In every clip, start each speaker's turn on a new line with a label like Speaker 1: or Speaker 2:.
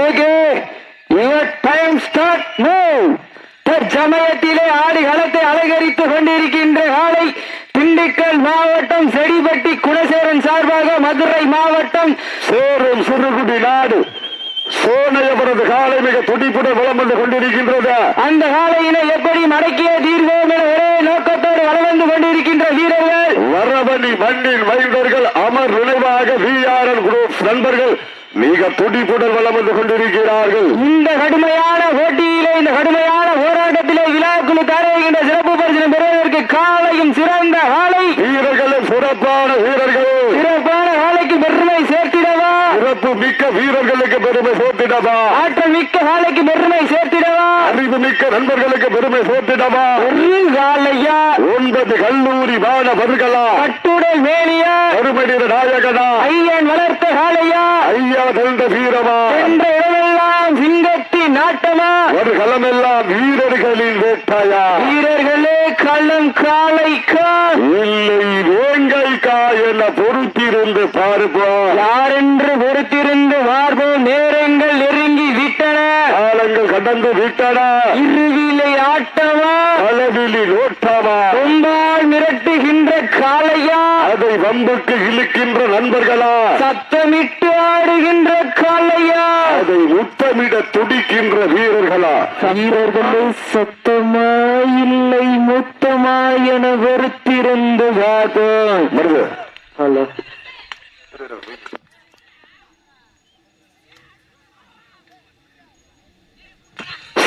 Speaker 1: Okay your time start now தற்சமயத்திலே ஆடி களத்தை அலங்கரித்துக் கொண்டிருக்கின்ற காலை திண்டுக்கல் மாவட்டம் செடிபட்டி குணசேரன் சார்பாக மதுரை மாவட்டம்
Speaker 2: சேரும் சிறுகுடி நாடு. சோனையவரது காலை மிக துடிப்புடன் வளம் வந்து கொண்டிருக்கின்றது.
Speaker 1: அந்த காலையினை எப்படி மடக்கிய தீர்வோம் என ஒரே நோக்கத்தோடு வந்து கொண்டிருக்கின்ற வீரர்கள்?
Speaker 2: வரவணி மண்ணின் மைந்தர்கள் அமர் நினைவாக விஆர்என் குரூப் நண்பர்கள் துடிப்புடன் வளம் வந்து கொண்டிருக்கிறார்கள்.
Speaker 1: இந்த கடுமையான போட்டியிலே இந்த கடுமையான போராட்டத்திலே விழாக்குழு தருகின்ற சிறப்பு பரிசு பெறுவதற்கு காலையும் சிறந்த காலை.
Speaker 2: வீரர்களும் சிறப்பான வீரர்கள்.
Speaker 1: சிறப்பான காலைக்கு பெருமை சேர்த்திடவா?
Speaker 2: சிறப்பு மிக்க வீரர்களுக்கு பெருமை சேர்த்திடவா?
Speaker 1: ஆற்றல் மிக்க காலைக்கு பெருமை சேர்த்திடவா
Speaker 2: அறிவு மிக்க நண்பர்களுக்கு பெருமை சேர்த்திடவா?
Speaker 1: காலையா
Speaker 2: ஒன்பது கல்லூரி மாணவர்களா?
Speaker 1: கட்டுடல் வேலியா?
Speaker 2: கருமனித நாயகனா?
Speaker 1: ஐயன் வளர்த்த காலையா
Speaker 2: ஐயா தந்த வீரமா?
Speaker 1: என்ற இடமெல்லாம் சிங்கத்தின் நாட்டமா?
Speaker 2: ஒரு களமெல்லாம் வீரர்களின் வேட்டாயா?
Speaker 1: வீரர்களே களம் காலைக்கா
Speaker 2: இல்லை வேங்கைக்கா என பொறுத்திருந்து பார்ப்போம்.
Speaker 1: யாரென்று பொறுத்திருந்து பார்ப்போம்? நேரங்கள் நெருங்கி
Speaker 2: காலங்கள் கடந்து விட்டன.
Speaker 1: இருவிலை ஆட்டமா
Speaker 2: அளவிலி நோட்டமா
Speaker 1: கொம்பால் மிரட்டுகின்ற காளையா?
Speaker 2: அதை வம்புக்கு இழுக்கின்ற நண்பர்களா?
Speaker 1: சத்தமிட்டு ஆடுகின்ற காளையா?
Speaker 2: அதை முத்தமிட துடிக்கின்ற வீரர்களா?
Speaker 1: வீரர்களே சத்தமா இல்லை மொத்தமா என வெறுத்திருந்து வாதம் ஹலோ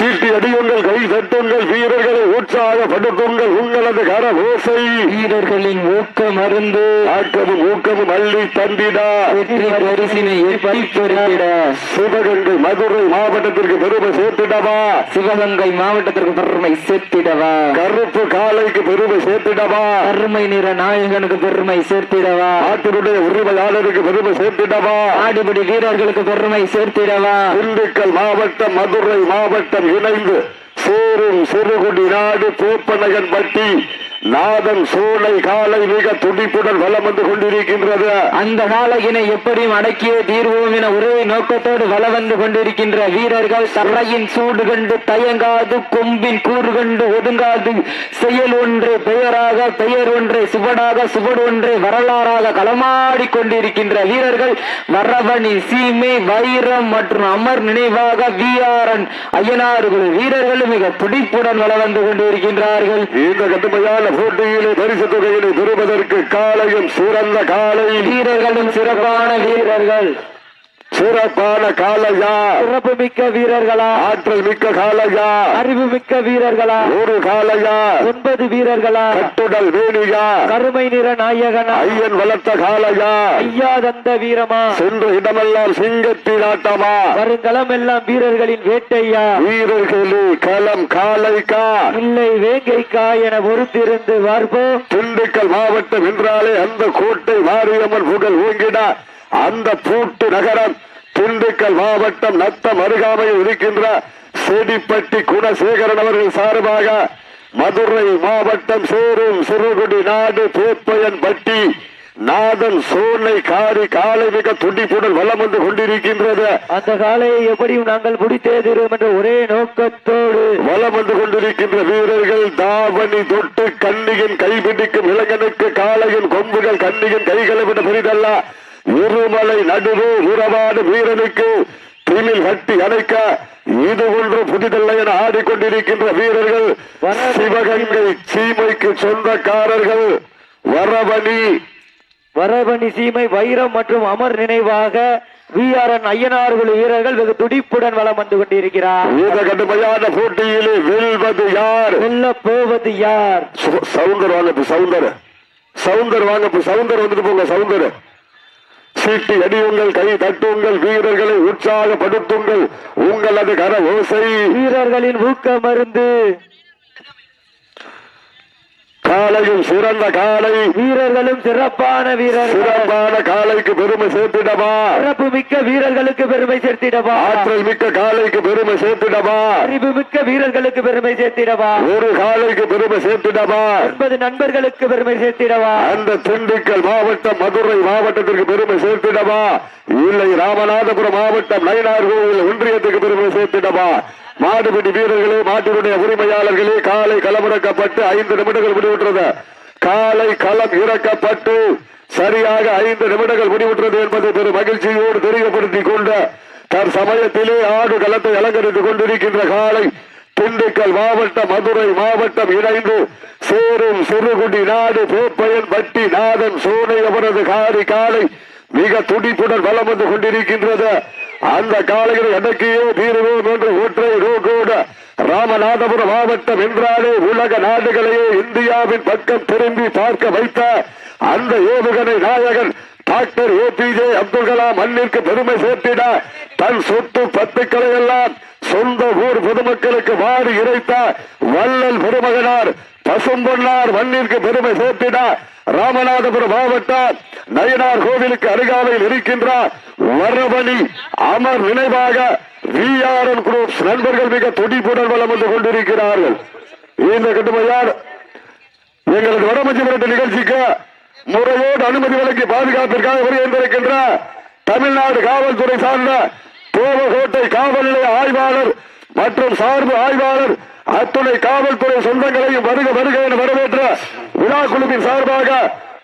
Speaker 2: சீட்டி அடியுங்கள் கை தட்டுங்கள் வீரர்களை உற்சாகப்படுத்துங்கள் உங்களது கர ஓசை
Speaker 1: வீரர்களின் ஊக்கம் அருந்து
Speaker 2: ஆக்கமும் ஊக்கமும் அள்ளி தந்திடா.
Speaker 1: வெற்றி பரிசினை பெறுகிற
Speaker 2: சிவகங்கை மதுரை மாவட்டத்திற்கு பெருமை சேர்த்திடவா?
Speaker 1: சிவகங்கை மாவட்டத்திற்கு பெருமை சேர்த்திடவா?
Speaker 2: கருப்பு காலைக்கு பெருமை சேர்த்திடவா?
Speaker 1: கருமை நிற நாயகனுக்கு பெருமை சேர்த்திடவா?
Speaker 2: நாட்டினுடைய உரிமையாளருக்கு பெருமை சேர்த்திடவா?
Speaker 1: ஆடிபடி வீரர்களுக்கு பெருமை சேர்த்திடவா?
Speaker 2: திண்டுக்கல் மாவட்டம் மதுரை மாவட்டம் இணைந்து சேரும் சிறுகுடி நாடு பூப்பனகன் பட்டி நாதன் சோலை காலை மிக துடிப்புடன் வலம் வந்து கொண்டிருக்கின்றது.
Speaker 1: அந்த காலையினை எப்படியும் அடக்கிய தீர்வோம் என ஒரே நோக்கத்தோடு வல வந்து கொண்டிருக்கின்ற வீரர்கள் தரையின் சூடு கண்டு தயங்காது கொம்பின் கூறு கண்டு ஒதுங்காது. செயல் ஒன்று பெயராக பெயர் ஒன்று சுவடாக சுவடு ஒன்று வரலாறாக களமாடி கொண்டிருக்கின்ற வீரர்கள் வரவணி சீமை வைரம் மற்றும் அமர் நினைவாக விஆர்என் ஐயனார்கள் வீரர்கள் மிக துடிப்புடன் வல வந்து கொண்டிருக்கின்றார்கள்.
Speaker 2: இந்த போட்டியிலே பரிசு தொகையினை பெறுவதற்கு காலையும் சிறந்த காலை.
Speaker 1: வீரர்களும் சிறப்பான வீரர்கள்.
Speaker 2: சிறப்பான காலையா
Speaker 1: சிறப்பு மிக்க வீரர்களா.
Speaker 2: ஆற்றல் மிக்க காலையா
Speaker 1: அறிவு மிக்க வீரர்களா.
Speaker 2: ஒரு காலையா
Speaker 1: ஒன்பது வீரர்களா.
Speaker 2: கட்டுடல் வேணியா.
Speaker 1: கருமை நிற நாயகனா.
Speaker 2: ஐயன் வளர்த்த காலையா
Speaker 1: ஐயா தந்த வீரமா.
Speaker 2: சென்ற இடமெல்லாம் சிங்கத்தின் ஆட்டமா.
Speaker 1: வருங்களம் எல்லாம் வீரர்களின் வேட்டையா.
Speaker 2: வீரர்களே களம் காலைக்கா
Speaker 1: இல்லை வேங்கைக்கா என பொறுத்திருந்து பார்ப்போம்.
Speaker 2: திண்டுக்கல் மாவட்டம் என்றாலே அந்த கோட்டை மாரியம்மன் புகழ் ஓங்கிட அந்த பூட்டு நகரம் திண்டுக்கல் மாவட்டம் நத்தம் அருகாமையில் இருக்கின்ற செடிப்பட்டி குணசேகரன் அவர்கள் சார்பாக மதுரை மாவட்டம் சேரும் சிறுகுடி நாடு பேப்பயன் பட்டி நாதன் சோனை காரி காலை மிக துடிப்புடன் வலம் வந்து கொண்டிருக்கின்றது.
Speaker 1: அந்த காலையை எப்படியும் நாங்கள் முடித்தே தீரும் என்ற ஒரே நோக்கத்தோடு
Speaker 2: வலம் வந்து கொண்டிருக்கின்ற வீரர்கள் தாவணி தொட்டு கண்ணியின் கைபிடிக்கும் இளைஞனுக்கு காளையின் கொம்புகள் கண்ணியின் கைகளை விட பெரிதல்ல. இருமலை நடுவே உறவாடு வீரனுக்கு திமில் கட்டி அணைக்க இது ஒன்று புதிதல்ல என ஆடிக்கொண்டிருக்கின்ற வீரர்கள் சிவகங்கை சீமைக்கு சொந்தக்காரர்கள். வரவணி.
Speaker 1: வரபணி சீமை வைரம் மற்றும் அமர் நினைவாக விஆர்என் ஐயனார்கள் வீரர்கள் வெகு துடிப்புடன் வலம் வந்து கொண்டிருக்கிறார்.
Speaker 2: இந்த கடுமையான போட்டியிலே வெல்வது யார்?
Speaker 1: வெல்ல போவது யார்?
Speaker 2: சவுந்தர் வாங்க சவுந்தர். சவுந்தர் வாங்க சவுந்தர் வந்துட்டு போங்க சவுந்தர். சீட்டி அடியுங்கள் கை தட்டுங்கள் வீரர்களை உற்சாகப்படுத்துங்கள். உங்களது கர ஓசை
Speaker 1: வீரர்களின் ஊக்க மருந்து.
Speaker 2: காலையும் சிறந்த காலை.
Speaker 1: வீரர்களும் சிறப்பான வீரர்கள்.
Speaker 2: சிறப்பான காலைக்கு பெருமை சேர்த்திடவா?
Speaker 1: சிறப்பு மிக்க வீரர்களுக்கு பெருமை சேர்த்திடவா?
Speaker 2: ஆற்றல் மிக்க காலைக்கு பெருமை சேர்த்திடவா?
Speaker 1: அறிவு மிக்க வீரர்களுக்கு பெருமை சேர்த்திடவா?
Speaker 2: ஒரு காலைக்கு பெருமை சேர்த்திடவா?
Speaker 1: ஒன்பது நண்பர்களுக்கு பெருமை சேர்த்திடவா?
Speaker 2: அந்த திண்டுக்கல் மாவட்டம் மதுரை மாவட்டத்திற்கு பெருமை சேர்த்திடவா? இல்லை ராமநாதபுரம் மாவட்டம் நயினார் கோவில் ஒன்றியத்துக்கு பெருமை சேர்த்திடவா? மாடுபிடி வீரர்களே மாட்டினுடைய உரிமையாளர்களே காலை களமிறக்கப்பட்டு ஐந்து நிமிடங்கள் முடிவுற்றது. காலை களம் இறக்கப்பட்டு சரியாக ஐந்து நிமிடங்கள் முடிவுற்றது என்பதை பெரும் மகிழ்ச்சியோடு தெரியப்படுத்திக் கொண்ட தற்சமயத்திலே ஆடு களத்தை அலங்கரித்துக் கொண்டிருக்கின்ற காலை திண்டுக்கல் மாவட்டம் மதுரை மாவட்டம் இணைந்து சேரும் சிறுகுடி நாடு பேப்பயன் பட்டி நாதன் சோனை அவரது காரி காலை மிக துடிப்புடன் வலம் வந்து கொண்டிருக்கின்றது. அந்த காலையில் அடக்கியே தீருவோம் என்று ஒற்றை ரோகோடு ராமநாதபுரம் மாவட்டம் என்றாலே உலக நாடுகளையே இந்தியாவின் பக்கம் திரும்பி பார்க்க வைத்த அந்த ஏவுகணை நாயகன் டாக்டர் ஏபிஜே அப்துல் கலாம் மண்ணிற்கு பெருமை சேர்த்திட தன் சொத்து பத்துக்களை எல்லாம் சொந்த ஊர் பொதுமக்களுக்கு வாரி இறைத்த வள்ளல் பெருமகனார் பசும்பொன்னார் மண்ணிற்கு பெருமை சேர்த்திட ராமநாதபுரம் மாவட்டம் நயனார் கோவிலுக்கு அருகாமையில் இருக்கின்ற வரபணி அமர் நினைவாக விஆர்என் குரூப் நண்பர்கள் மிக துடிப்புடன் வலம் வந்து கொண்டிருக்கிறார்கள். இந்த கட்டுமையார் எங்களது வடமஞ்சிபுரத்து நிகழ்ச்சிக்கு முறையோடு அனுமதி வழங்கி பாதுகாப்பிற்காக வருகின்றிருக்கின்ற தமிழ்நாடு காவல்துறை சார்ந்த பூவகோட்டை காவல் நிலைய ஆய்வாளர் மற்றும் சார்பு ஆய்வாளர் அத்துணை காவல்துறை சொந்தங்களையும் வருக வருக என வரவேற்ற விழா குழுவின் சார்பாக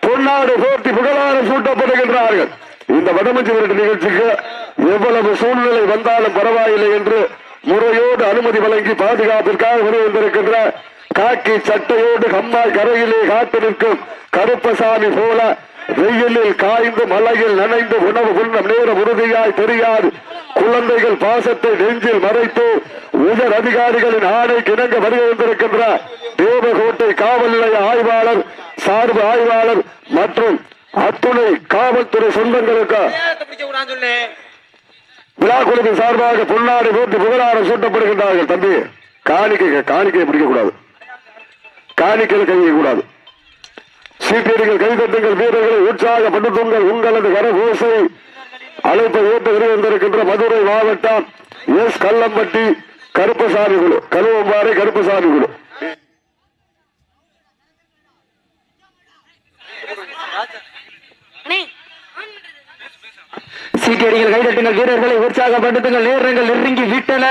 Speaker 2: பொன்னாடு போர்த்தி புகழாரம் சூட்டப்படுகின்றார்கள். இந்த வடமஞ்சி மிரட்டு நிகழ்ச்சிக்கு எவ்வளவு சூழ்நிலை வந்தாலும் பரவாயில்லை என்று முறையோடு அனுமதி வழங்கி பாதுகாப்பிற்காக வருகின்றிருக்கின்ற காக்கி சட்டையோடு கம்மாய் கரையிலே காத்து நிற்கும் கருப்பசாமி போல வெயிலில் காய்ந்து மலையில் நனைந்து உணவு உண்ணம் நேரம் உறுதியாய் தெரியாது. குழந்தைகள் பாசத்தை நெஞ்சில் மறைத்து உயர் அதிகாரிகளின் ஆணை கிணங்க வருகின்றிருக்கின்ற தேவகோட்டை காவல் நிலைய ஆய்வாளர் சார்பு ஆய்வாளர் மற்றும் அத்துணை காவல்துறை சொந்தங்களுக்கு விழா குழுவின் சார்பாக பொன்னாடி போட்டு புகழாரம் சூட்டப்படுகின்றார்கள். தம்பி காணிக்கை காணிக்கையை பிடிக்கக்கூடாது காணிக்கையில் கைவிக்க கூடாது சீட்டியடிகள் கைதட்டுங்கள் வீரர்களை உற்சாகப்படுத்துங்கள். உங்களது கரகோசை அழைப்பை ஏற்று வருகின்றிருக்கின்ற மதுரை மாவட்டம் எஸ் கல்லம்பட்டி கருப்பசாமி குழு கருவம்பாறை கருப்பசாமி குழு.
Speaker 1: சீட்டியடிகள் கைதட்டுங்கள் வீரர்களை உற்சாகப்படுத்துங்கள் நேரங்கள் நெருங்கி விட்டன.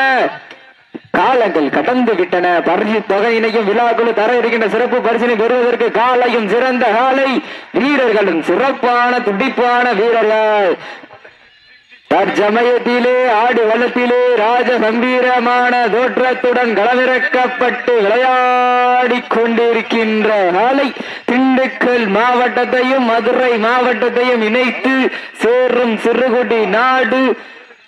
Speaker 1: காலங்கள் கடந்து விட்டன. பரிசு தொகையினையும் விழாக்குழு தர இருக்கின்ற சிறப்பு பரிசினை பெறுவதற்கு காலையும் சிறந்த காலை. வீரர்களும் சிறப்பான துடிப்பான வீரர்கள். தற்சமயத்திலே ஆடு வளத்திலே ராஜ கம்பீரமான தோற்றத்துடன் களமிறக்கப்பட்டு விளையாடிக் கொண்டிருக்கின்ற காலை திண்டுக்கல் மாவட்டத்தையும் மதுரை மாவட்டத்தையும் இணைத்து சேரும் சிறுகுடி நாடு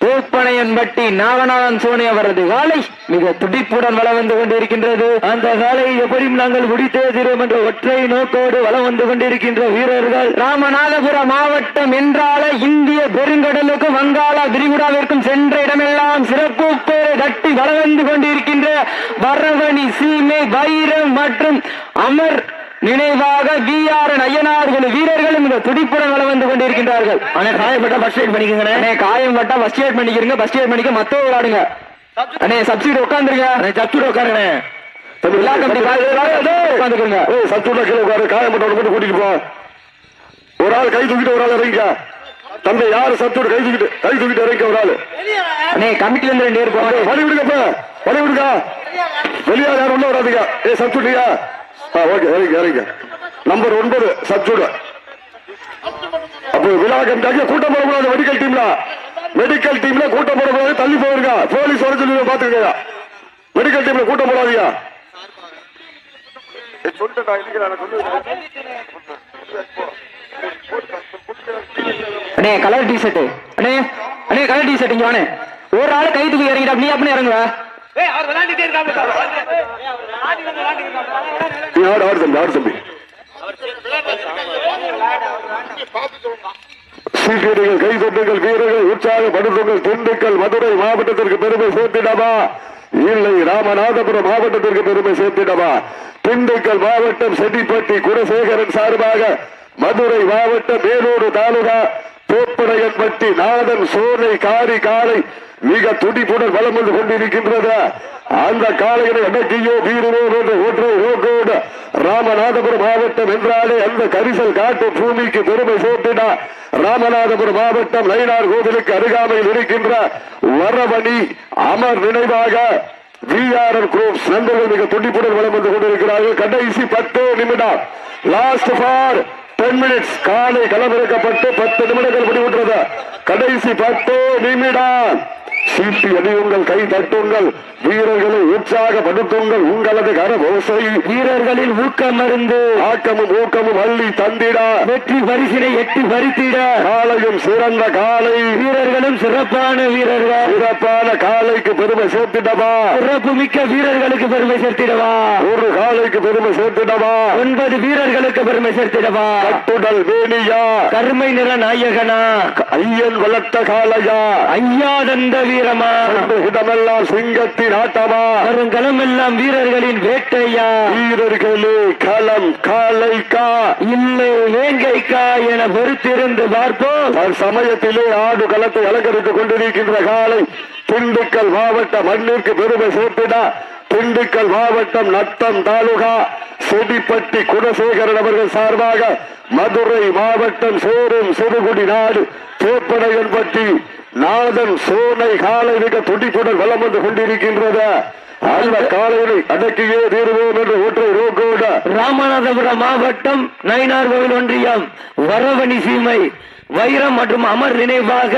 Speaker 1: தோப்பனையன்பட்டி நாகநாதன் சோனி அவரது காலை மிக துடிப்புடன் வளம் வந்து கொண்டிருக்கின்றது. அந்த காலை எப்படியும் நாங்கள் முடித்தே தீரும் என்ற ஒற்றை நோக்கோடு வளம் வந்து கொண்டிருக்கின்ற வீரர்கள். ராமநாதபுரம் மாவட்டம் என்றால இந்திய பெருங்கடலுக்கும் வங்காள விரிகுடாவிற்கும் சென்ற இடமெல்லாம் சிறப்பு பேரை தட்டி வளம் வந்து கொண்டிருக்கின்ற வரவணி சீமை வைரம் மற்றும் அமர் நினைவாக வி ஆர் ஐயனார் குழு வீரர்களும் இந்த துடிப்புடன் வளம் வந்து கொண்டிருக்கின்றார்கள். அண்ணே காயப்பட்டா ஃபர்ஸ்ட் எய்ட் பண்ணிக்கங்க அண்ணே காயம் பட்டா ஃபர்ஸ்ட் எய்ட் பண்ணிக்கிறீங்க ஃபர்ஸ்ட் எய்ட் பண்ணிக்க மத்த விளையாடுங்க அண்ணே சப்சிடி உட்காந்துருங்க அண்ணே சப்சிடி உட்காருங்க விழா கமிட்டி உட்காந்துருங்க
Speaker 2: ஏய் சத்துள்ள கீழே உட்காரு காயப்பட்டவனை மட்டும் கூட்டிட்டு போ. ஒரு ஆள் கை தூக்கிட்டு ஒரு ஆள் இறங்கிக்க. தம்பி யாரு சத்தோட கை தூக்கிட்டு கை தூக்கிட்டு இறங்கிக்க ஒரு ஆளு?
Speaker 1: அண்ணே கமிட்டில இருந்து ரெண்டு பேர் போவாங்க.
Speaker 2: வழி விடுங்கப்ப வழி விடுங்க வெளியால் யாரும் உள்ள வராதுங்க. ஏ சப்சூட்டியா ஆ ஓகே இறங்க இறங்க நம்பர் ஒன்பது சப்சூடு அப்போ விழா கமிட்டாக்க கூட்டம் போடக்கூடாது மெடிக்கல் டீம்ல மெடிக்கல் டீம்ல கூட்டம் போடக்கூடாது தள்ளி போயிருங்க. போலீஸ் வர சொல்லி பாத்துக்கங்க மெடிக்கல் டீம்ல கூட்டம் போடாதீங்க.
Speaker 1: அண்ணே கலர் டி ஷர்ட் அண்ணே அண்ணே கலர் டி ஷர்ட் இங்க வாண்ணே. ஒரு ஆள் கை தூக்கி இறங்கிட்டா நீ அப்படி இறங்குவ.
Speaker 2: நீ ஆடு ஆடு தம்பி ஆடு தம்பி? சீக்கிரங்கள் கை தட்டுங்கள் வீரர்கள் உற்சாகப்படுத்துங்கள். திண்டுக்கல் மதுரை மாவட்டத்திற்கு பெருமை சேர்த்திடவா? இல்லை ராமநாதபுரம் மாவட்டத்திற்கு பெருமை சேர்த்திடவா? திண்டுக்கல் மாவட்டம் செட்டிப்பட்டி குலசேகரன் சார்பாக மதுரை மாவட்டம் வேலூர் தாலுகா தோப்படையன்பட்டி நாதன் சோலை காரி காலை மிக துடிப்புடன் பலம் வந்து கொண்டிருக்கின்றது. அந்த காலையினை என்னைக்கையோ தீருவோம் என்று ஒற்றை ஓட்டோடு ராமநாதபுரம் மாவட்டம் என்றாலே அந்த கரிசல் காட்டு பூமிக்கு பெருமை சோட்டின ராமநாதபுரம் மாவட்டம் நயினார் கோவிலுக்கு அருகாமையில் இருக்கின்ற வரவணி அமர் நினைவாக விஆர்என் குரூப்ஸ் நண்பர்கள் மிக துடிப்புடன் வளம் வந்து கொண்டிருக்கிறார்கள். கடைசி பத்து நிமிடம். லாஸ்ட் ஃபார் டென் மினிட்ஸ் காலை களமிறக்கப்பட்டு பத்து நிமிடங்கள் முடிவுற்றது. கடைசி பத்து நிமிடம். சீட்டி அடியுங்கள் கை தட்டுங்கள். வீரர்களை உற்சாகப்படுத்துங்கள் உங்களது கரபோசை
Speaker 1: வீரர்களின் ஊக்கம் மருந்து.
Speaker 2: ஆக்கமும் ஊக்கமும் அள்ளி தந்திட.
Speaker 1: வெற்றி பரிசினை எட்டி பறித்திட.
Speaker 2: காலையும் சிறந்த காலை.
Speaker 1: வீரர்களும் சிறப்பான வீரர்கள்.
Speaker 2: சிறப்பான காலைக்கு பெருமை சேர்த்திடவா?
Speaker 1: சிறப்பு மிக்க வீரர்களுக்கு பெருமை சேர்த்திடவா?
Speaker 2: ஒரு காலைக்கு பெருமை சேர்த்திடவா?
Speaker 1: ஒன்பது வீரர்களுக்கு பெருமை சேர்த்திடவா?
Speaker 2: கட்டுடல் வேணியா
Speaker 1: கருமை நிற நாயகனா?
Speaker 2: ஐயன் வளர்த்த காலையா
Speaker 1: ஐயா தந்த வீரமா?
Speaker 2: இடமெல்லாம் சிங்கத்தின் ஆட்டமா?
Speaker 1: வருங்களம் எல்லாம் வீரர்களின் வேட்டையா?
Speaker 2: வீரர்களே களம் காலைக்கா?
Speaker 1: இல்லை வேங்கைக்கா என பொறுத்திருந்து பார்ப்போம்.
Speaker 2: சமயத்திலே ஆடு களத்தை அலங்கரித்துக் கொண்டிருக்கின்ற காலை திண்டுக்கல் மாவட்ட மண்ணிற்கு பெருமை சேர்த்திட. திண்டுக்கல் மாவட்டம் நத்தம் தாலுகா செடிப்பட்டி குணசேகரன் அவர்கள் சார்பாக மதுரை மாவட்டம் சேரும் சிறுகுடி நாடு தேப்படையன்பட்டி நாதன் சோனை காலை மிக துடிப்புடன் வலம் வந்து கொண்டிருக்கின்றது அந்த காலையினை அடக்கியே தீருவோம் என்று ஒற்றை ரோக்கோட
Speaker 1: ராமநாதபுரம் மாவட்டம் நயினார் கோவில் ஒன்றியம் வரவணி சீமை வைரம் மற்றும் அமர் நினைவாக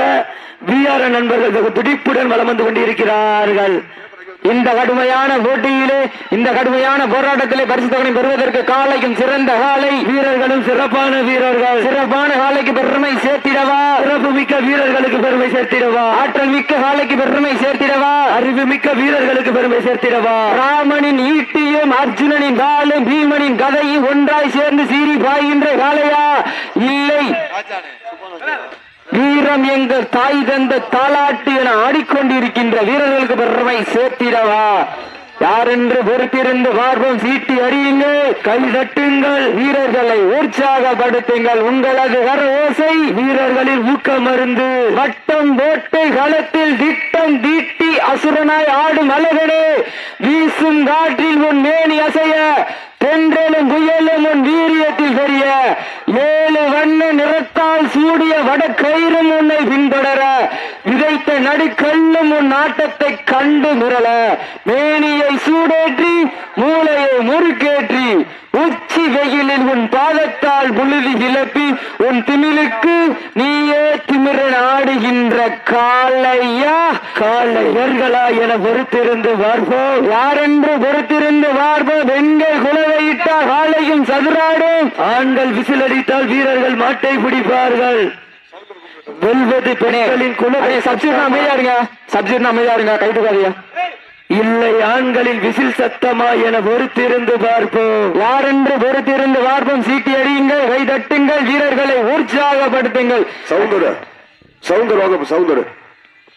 Speaker 1: விஆர் நண்பர்கள் துடிப்புடன் வலம் வந்து கொண்டிருக்கிறார்கள். இந்த கடுமையான போட்டியிலே இந்த கடுமையான போராட்டத்திலே பரிசு தொகை பெறுவதற்கு காலைக்கும் சிறந்த காலை. வீரர்களும் சிறப்பான வீரர்கள். சிறப்பான காலைக்கு பெருமை சேர்த்திடவா? சிறப்பு மிக்க வீரர்களுக்கு பெருமை சேர்த்திடவா? ஆற்றல் மிக்க காலைக்கு பெருமை சேர்த்திடவா? அறிவு மிக்க வீரர்களுக்கு பெருமை சேர்த்திடவா? ராமனின் ஈட்டியும் அர்ஜுனனின் வாளும் பீமனின் கதையும் ஒன்றாய் சேர்ந்து சீறி பாய்கின்ற காளையா? இல்லை. வீரம் எங்கள் தாய் தந்த தாலாட்டு என ஆடிக்கொண்டிருக்கின்ற வீரர்களுக்கு பெருமை சேர்த்திடவா? யாரென்று பொறுத்திருந்து பார்ப்போம்? சீட்டி அறியுங்கள் கை தட்டுங்கள் வீரர்களை உற்சாகப்படுத்துங்கள். உங்களது கர ஓசை வீரர்களின் ஊக்க மருந்து. வட்டம் போட்டு களத்தில் திட்டம் தீட்டி அசுரனாய் ஆடும் அழகனே வீசும் காற்றில் உன் மேனி அசைய தென்றலும் புயலும் உன் வீரியத்தில் தெரிய ஏழு வண்ண நிறத்தால் சூடிய வட கயிறும் உன்னை பின்தொடர. விதைத்த நடுக்கல்லும் உன் நாட்டத்தை கண்டு மிரள. மேனியை சூடேற்றி மூளையை முறுக்கேற்றி. உச்சி வெயிலில் உன் பாதத்தால் புழுதி கிளப்பி உன் திமிலுக்கு நீயே திமிரன் ஆடுகின்ற காலையா காளையர்களா என பொறுத்திருந்து பார்ப்போம் யாரென்று பொறுத்திருந்து பார்ப்போம் பெண்கள் குலவையிட்டால் காளையும் சதுராடும். ஆண்கள் விசிலடித்தால் வீரர்கள் மாட்டை பிடிப்பார்கள். வெல்வது பெண்களின் குலவை. சப்ஜெக்ட் அமைதியா இருங்க. சப்ஜெக்ட் அமைதியா இருங்க. இல்லை ஆண்களின் விசில் சத்தமா என பொறுத்திருந்து பார்ப்போம் யாரென்று பொறுத்திருந்து பார்ப்போம் சீட்டி அடியுங்கள் கை தட்டுங்கள் வீரர்களை உற்சாகப்படுத்துங்கள்
Speaker 2: சவுந்தர சவுந்தர வாங்க சவுந்தர.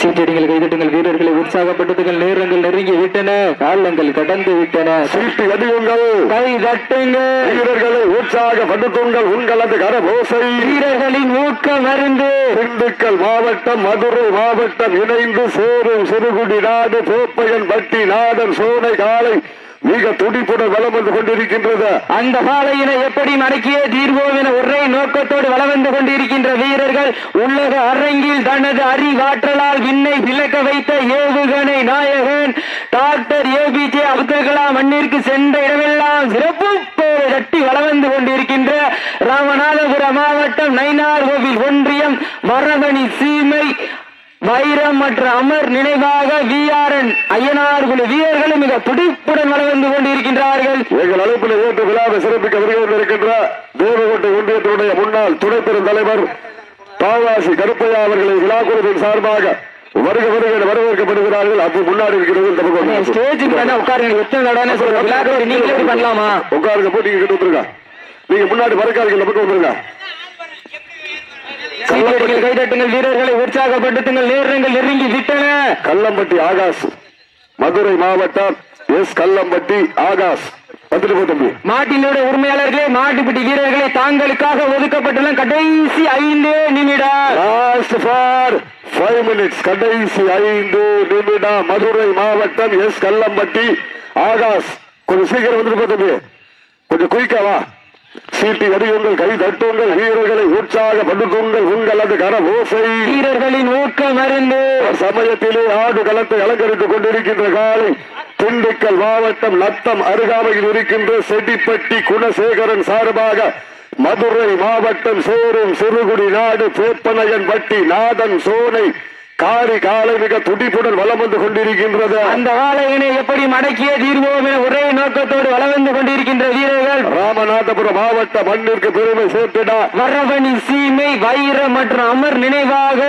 Speaker 1: சீட்டடிகள் கைதட்டுங்கள் வீரர்களை உற்சாகப்படுத்துங்கள் நேரங்கள் நெருங்கி விட்டன காலங்கள் கடந்து விட்டன.
Speaker 2: சீட்டு அடியுங்கள்
Speaker 1: கை தட்டுங்கள்
Speaker 2: வீரர்களை உற்சாகப்படுத்துங்கள் உங்களது கரபோசை.
Speaker 1: வீரர்களின் ஊக்கம் மருந்து
Speaker 2: திண்டுக்கல் மாவட்டம் மதுரை மாவட்டம் இணைந்து சேரும் சிறுகுடி நாடு தோப்பையன் பட்டி நாடன் சோனை காலை மிக துடிப்புடன் வளம் வந்து கொண்டிருக்கின்றது.
Speaker 1: அந்த காலையினை எப்படி மடக்கியே தீர்வோம் என ஒரே நோக்கத்தோடு வளம் வந்து கொண்டிருக்கின்ற வீரர்கள் உலக அரங்கில் தனது அறிவாற்றலால் விண்ணை விளக்க வைத்த ஏவுகணை நாயகன் டாக்டர் ஏபிஜே அப்துல் கலாம் மண்ணிற்கு சென்ற இடமெல்லாம் சிறப்பு பேரை தட்டி வலம் வந்து கொண்டிருக்கின்ற ராமநாதபுரம் மாவட்டம் நைனார் கோவில் ஒன்றியம் மரபணி சீமை வைரம் மற்றும் அமர் நினைவாக விஆர்என் ஐயனார் குழு வீரர்களும் மிக துடிப்புடன் வலம் வந்து கொண்டிருக்கின்றார்கள்.
Speaker 2: எங்கள் அழைப்பில் ஏற்று விழாவை சிறப்பிக்க வருகிறது இருக்கின்ற தேவகோட்டை ஒன்றியத்தினுடைய முன்னாள் துணை பெரும் தலைவர் பாவாசி கருப்பையா அவர்களை விழாக்குழுவின் சார்பாக வருக வருக வரவேற்கப்படுகிறார்கள். அது முன்னாடி இருக்கிறது.
Speaker 1: ஸ்டேஜுக்கு உட்காருங்க. எத்தனை தடவை விழாக்கள் நீங்களே பண்ணலாமா?
Speaker 2: உட்காருங்க நீங்க கிட்ட வந்துருங்க. நீங்க முன்னாடி இந்த பக்கம் வந்துருங்க.
Speaker 1: கைதட்டுங்கள் கைதட்டுங்கள் வீரர்களை உற்சாகப்படுத்துங்கள். நேரங்கள் நெருங்கி விட்டன.
Speaker 2: கல்லம்பட்டி ஆகாஷ் மதுரை மாவட்டம் எஸ் கல்லம்பட்டி ஆகாஷ்
Speaker 1: மாட்டினுடைய உரிமையாளர்களே மாட்டுப்பிடி வீரர்களை தாங்களுக்காக ஒதுக்கப்பட்டுள்ள கடைசி ஐந்து நிமிடம்.
Speaker 2: லாஸ்ட் ஃபார் ஃபைவ் மினிட்ஸ் கடைசி ஐந்து நிமிடம். மதுரை மாவட்டம் எஸ் கல்லம்பட்டி ஆகாஷ் கொஞ்சம் சீக்கிரம் வந்துட்டு போ தம்பி. கொஞ்சம் குயிக்காவா சீட்டி அடியுங்கள் கை தட்டுங்கள் வீரர்களை உற்சாகப்படுத்துங்கள் உங்களது கர ஓசை
Speaker 1: வீரர்களின் ஊக்கம் மருந்து
Speaker 2: சமயத்திலே ஆடு களத்தை அலங்கரித்துக் கொண்டிருக்கின்ற காலை திண்டுக்கல் மாவட்டம் நத்தம் அருகாமையில் இருக்கின்ற செட்டிப்பட்டி குணசேகரன் சார்பாக மதுரை மாவட்டம் சேரும் சிறுகுடி நாடு பேப்பனையன் பட்டி நாதன் சோனை காரி காலை மிக துடிப்புடன் வலம் வந்து கொண்டிருக்கின்றது.
Speaker 1: அந்த ஆலையினை எப்படி மடக்கிய தீர்வோம் என ஒரே நோக்கத்தோடு வலம் வந்து கொண்டிருக்கின்ற வீரர்கள்.
Speaker 2: ராமநாதபுரம் மாவட்ட மண்ணிற்கு பெருமை சேர்த்திட.
Speaker 1: வரவணி சீமை வைர மற்றும் அமர் நினைவாக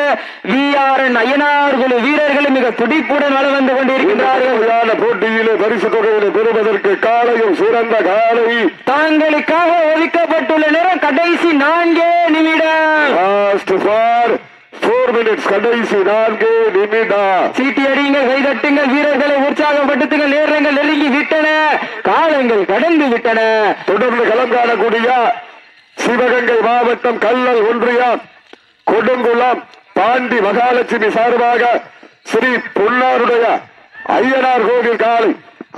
Speaker 1: வி ஆர் என் அய்யனார் குழு வீரர்கள் மிக துடிப்புடன் வலம் வந்து கொண்டிருக்கின்றார்கள்.
Speaker 2: போட்டியிலே பரிசு தொகையிலே பெறுவதற்கு காலையும் சிறந்த காலை
Speaker 1: தாங்களுக்காக ஒதுக்கப்பட்டுள்ள நேரம் கடைசி நான்கே நிமிடம்.
Speaker 2: ஃபோர் மினிட்ஸ் கடைசி நான்கு நிமிடம்.
Speaker 1: சீட்டி அடியுங்கள் கைதட்டுங்கள் வீரர்களை உற்சாகப்படுத்துங்கள் நேரங்கள் நெருங்கி விட்டன காலங்கள் கடந்து விட்டன.
Speaker 2: தொடர்ந்து களம் காணக்கூடிய சிவகங்கை மாவட்டம் கல்லல் ஒன்றியம் கொடுங்குளம் பாண்டி மகாலட்சுமி சார்பாக ஸ்ரீ பொன்னாருடைய ஐயனார் கோவில் காலை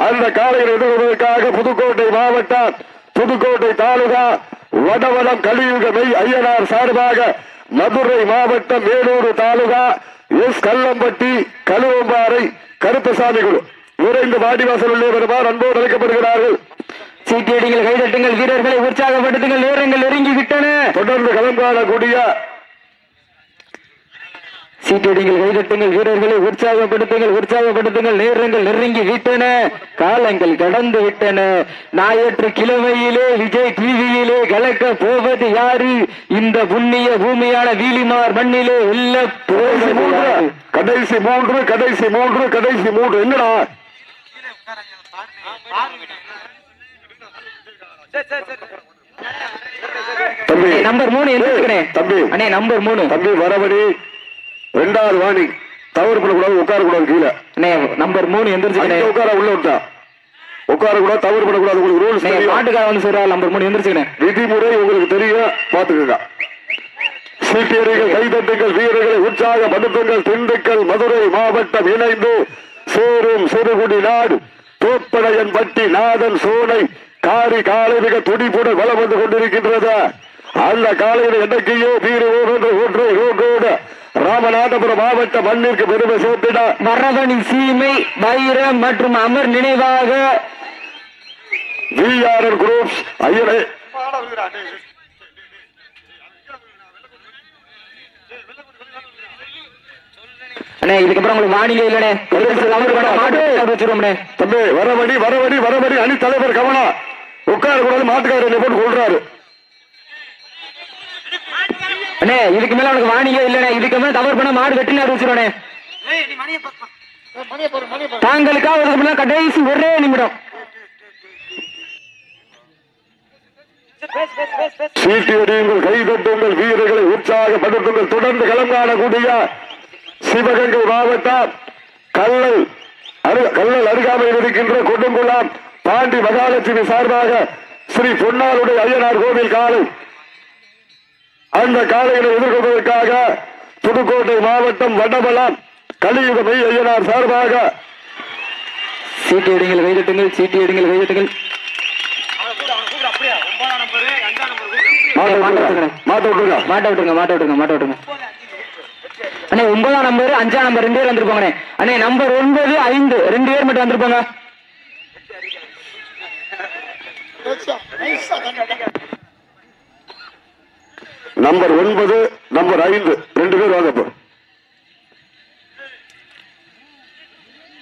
Speaker 2: அந்த காலையில் எதிர்கொள்வதற்காக புதுக்கோட்டை மாவட்டம் புதுக்கோட்டை தாலுகா வடவளம் கலியுக மெய் ஐயனார் சார்பாக மதுரை மாவட்டம் வேலூர் தாலுகா எஸ் கல்லம்பட்டி கழுவம்பாறை கருப்பசாமி குழு. விரைந்து வாடிவாசல் உள்ளே வருமாறு அன்போடு அழைக்கப்படுகிறார்கள்.
Speaker 1: சீட்டி அடியுங்கள் கைதட்டுங்கள் வீரர்களை உற்சாகப்படுத்துங்கள் நேரங்கள் நெருங்கி விட்டன
Speaker 2: தொடர்ந்து களம்
Speaker 1: சீட்டடிங்கள் கைதட்டுங்கள் வீரர்களை உற்சாகப்படுத்துங்கள் உற்சாகப்படுத்துங்கள் நேரங்கள் நெருங்கி விட்டன காலங்கள் கடந்து விட்டன. ஞாயிற்று கிழமையிலே விஜய் டிவியிலே கலக்க போவது யாரு? இந்த புண்ணிய பூமியான வீலிமார் மண்ணிலே வெல்ல
Speaker 2: கடைசி மூன்று? கடைசி மூன்று கடைசி மூன்று என்னடா? தம்பி.
Speaker 1: நம்பர் மூணு
Speaker 2: தம்பி.
Speaker 1: அண்ணே நம்பர் மூணு.
Speaker 2: தம்பி வரவடி ரெண்டாவது வாணி. தவறு பண்ணக்கூடாது உட்கார கூடாது கீழே
Speaker 1: நம்பர் மூணு எந்திரிச்சுக்கிறேன்
Speaker 2: உட்கார உள்ள விட்டா. உட்கார கூடாது தவறு பண்ணக்கூடாது உங்களுக்கு ரூல்ஸ் தெரியும்.
Speaker 1: மாட்டுக்கார வந்து சொல்றா நம்பர் மூணு எந்திரிச்சுக்கிறேன்
Speaker 2: விதிமுறை உங்களுக்கு தெரியும் பாத்துக்கங்க சீட்டியர்கள் கைதட்டுங்கள் வீரர்களை உற்சாகப்படுத்துங்கள். திண்டுக்கல் மதுரை மாவட்டம் இணைந்து சேரும் சிறுகுடி நாடு. தோப்படையன் பட்டி நாதன் சோனை காரி காலை மிக துடிப்புடன் வலம் வந்து கொண்டிருக்கின்றது. அந்த காலையில் என்னைக்கையோ தீருவோம் என்ற ஒன்றை ரோகோடு ராமநாதபுரம் மாவட்ட மண்ணிற்கு பெருமை சேர்த்திட
Speaker 1: வரவணி சீமை வைரம் மற்றும் அமர் நினைவாக.
Speaker 2: விஆர்என் குரூப்ஸ் ஐயனே.
Speaker 1: அண்ணே இதுக்கப்புறம் உங்களுக்கு மாட்டு வச்சிருவோம்ண்ணே.
Speaker 2: தம்பி வரவடி வரவடி வரவடி அணி தலைவர் கவனம். உட்கார கூடாது மாட்டுக்காரர் போட்டு கொள்றாரு
Speaker 1: அண்ணே இதுக்கு மேல உனக்கு வாணிகை இல்லனே இதுக்கு மேல தவறு பண்ண மாடு வெட்டினார் வச்சிருவனே? தாங்களுக்காக ஒதுக்கப்பட்ட கடைசி ஒரே நிமிடம்.
Speaker 2: சீட்டி அடியுங்கள் கைதட்டுங்கள் வீரர்களை உற்சாகப்படுத்துங்கள். தொடர்ந்து களம் காணக்கூடிய சிவகங்கை மாவட்டம் கல்லல் அரு- கல்லல் அருகாமையில் இருக்கின்ற கொடுங்குளம் பாண்டி மகாலட்சுமி சார்பாக ஸ்ரீ பொன்னாருடைய ஐயனார் கோவில் காலை அந்த காலையில எதிர்கொள்வதற்காக புதுக்கோட்டை மாவட்டம் வடபலம் கலியுக மெய் ஐயனார் சார்பாக.
Speaker 1: சீட்டி எடுங்கள் கைதட்டுங்கள் சீட்டி எடுங்கள் கைதட்டுங்கள்
Speaker 2: மாட்ட
Speaker 1: மாட்ட
Speaker 2: விட்டுருங்க. மாட்ட விட்டுருங்க.
Speaker 1: மாட்ட விட்டுருங்க மாட்ட விட்டுருங்க அண்ணே ஒன்பதாம் நம்பர் அஞ்சாம் நம்பர் ரெண்டு பேர் வந்திருப்பாங்கண்ணே. அண்ணே நம்பர் ஒன்பது ஐந்து ரெண்டு பேர் மட்டும் வந்திருப்பாங்க.
Speaker 2: நம்பர் ஒன்பது நம்பர் ஐந்து ரெண்டு பேர் வாங்க